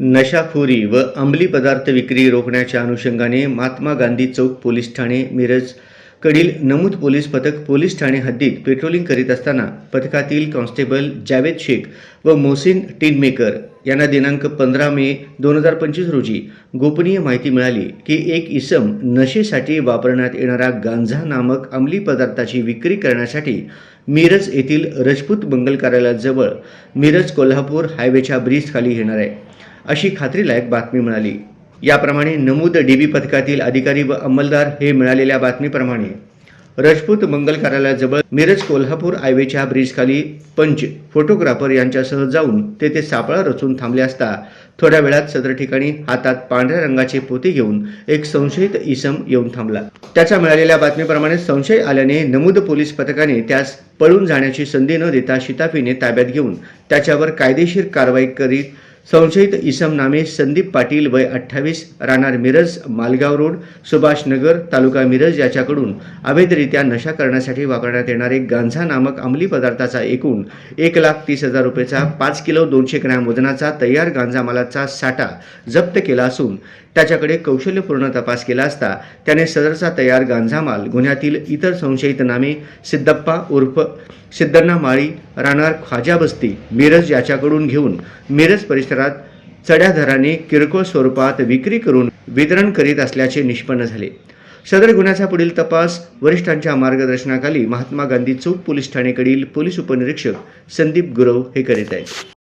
नशाखोरी व अंमली पदार्थ विक्री रोखण्याच्या अनुषंगाने महात्मा गांधी चौक पोलीस ठाणे मिरज कडील नमूद पोलीस पथक पोलीस ठाणे हद्दीत पेट्रोलिंग करीत असताना पथकातील कॉन्स्टेबल जावेद शेख व मोहसिन टिनमेकर यांना दिनांक पंधरा मे दोन हजार पंचवीस रोजी गोपनीय माहिती मिळाली की एक इसम नशेसाठी वापरण्यात येणारा गांजा नामक अंमली पदार्थाची विक्री करण्यासाठी मिरज येथील रजपूत मंगल कार्यालयाजवळ मिरज कोल्हापूर हायवेच्या ब्रिजखाली येणार आहे. अशी खात्रीलायक बातमी मिळाली. याप्रमाणे नमूद डीबी पथकातील अधिकारी व अंमलदार हे मिळालेल्या बातमीप्रमाणे राजपूत मंगल कार्यालयाजवळ मिरज कोल्हापूर हायवेच्या ब्रिजखाली पंच फोटोग्राफर यांच्यासह जाऊन तेथे सापळा रचून थांबले असता थोड्या वेळात सदर ठिकाणी हातात पांढऱ्या रंगाचे पोते घेऊन एक संशयित इसम येऊन थांबला. त्याच्या मिळालेल्या बातमीप्रमाणे संशय आल्याने नमूद पोलीस पथकाने त्यास पळून जाण्याची संधी न देता शिताफीने ताब्यात घेऊन त्याच्यावर कायदेशीर कारवाई करीत संशयित इसम नामे संदीप पाटील वय अठ्ठावीस राहणार मिरज मालगाव रोड सुभाष नगर तालुका मिरज याच्याकडून अवैधरित्या नशा करण्यासाठी वापरण्यात येणारे गांजा नामक अंमली पदार्थाचा एकूण एक लाख तीस हजार रुपयेचा पाच किलो दोनशे ग्रॅम वजनाचा तयार गांजा मालाचा साठा जप्त केला असून त्याच्याकडे कौशल्यपूर्ण तपास केला असता त्याने सदरचा तयार गांजा माल गुन्ह्यातील इतर संशयित नामे सिद्धप्पा उर्फ सिद्धन्ना माळी राहणार ख्वाजा बस्ती मिरज याच्याकडून घेऊन मिरज परिसरात चढ्या दराने किरकोळ स्वरूपात विक्री करून वितरण करीत असल्याचे निष्पन्न झाले. सदर गुन्ह्याचा पुढील तपास वरिष्ठांच्या मार्गदर्शनाखाली महात्मा गांधी चौक पोलीस ठाणेकडील पोलीस उपनिरीक्षक संदीप गुरव हे करीत आहेत.